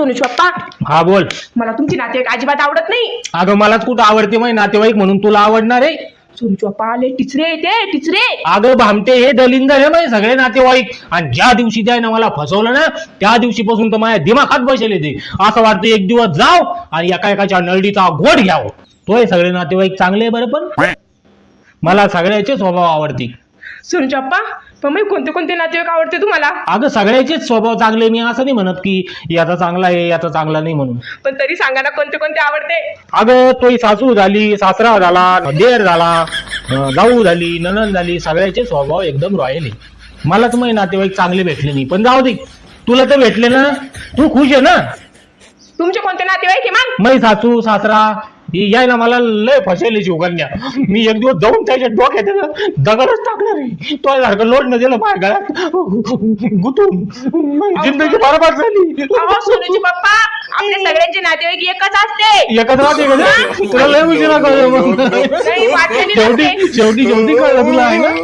सोनूच पप्पा. हा बोल. मला तुमची नातेवाईक अजिबात आवडत नाही. अगं मलाच कुठं आवडते माही नातेवाईक म्हणून तुला आवडणार आहे? सोनूच पप्पा आले टिचरे येते टिचरे. अगं भामटे हे दलिंदर हे माही सगळे नातेवाईक. आणि ज्या दिवशी त्याने मला फसवलं ना त्या दिवशीपासून तर माझ्या दिमाखात बसेल ते असं वाटतं एक दिवस जाव आणि एका एकाच्या नळडीचा घोट घ्यावं. तोय सगळे नातेवाईक चांगले आहे बरं पण? मला सगळ्याचे स्वभाव आवडते सोनूच पप्पा पण मग कोणते कोणते नातेवाईक आवडते तुम्हाला? अगं सगळ्याचेच स्वभाव चांगले मी असं नाही म्हणत की याचा चांगला आहे याचा चांगला नाही म्हणून. पण तरी सांगा ना कोणते कोणते आवडते? अगं तोही सासू झाली सासरा झाला देर झाला अं, जाऊ झाली ननन झाली सगळ्याचे स्वभाव एकदम रॉयल आहे. मलाच मग नातेवाईक चांगले भेटले नाही पण जाऊ दे. तुला तर भेटले ना तू खुश आहे ना? तुमचे कोणते नातेवाईक आहे मग? मै सासू सासरा ही यायला मला लय फसेल शिवकन्या मी एक दिवस जाऊन त्याच्या डोक्यात आहे ना दगडच टाकणार आहे. तो सारखं लोट न दिलं माझ्या गळ्यात. गुतून. जिंदगी बरबाद झाली. अहो सोनूचे पप्पा. आपल्या सगळ्यांचे नातेवाईक एकच असते. एकत्र राहते का? रे? तुला लय उशिरा कळलं मग. नाही, वाटलं नाही शेवटी. शेवटी शेवटी कळलं तुला आहे ना?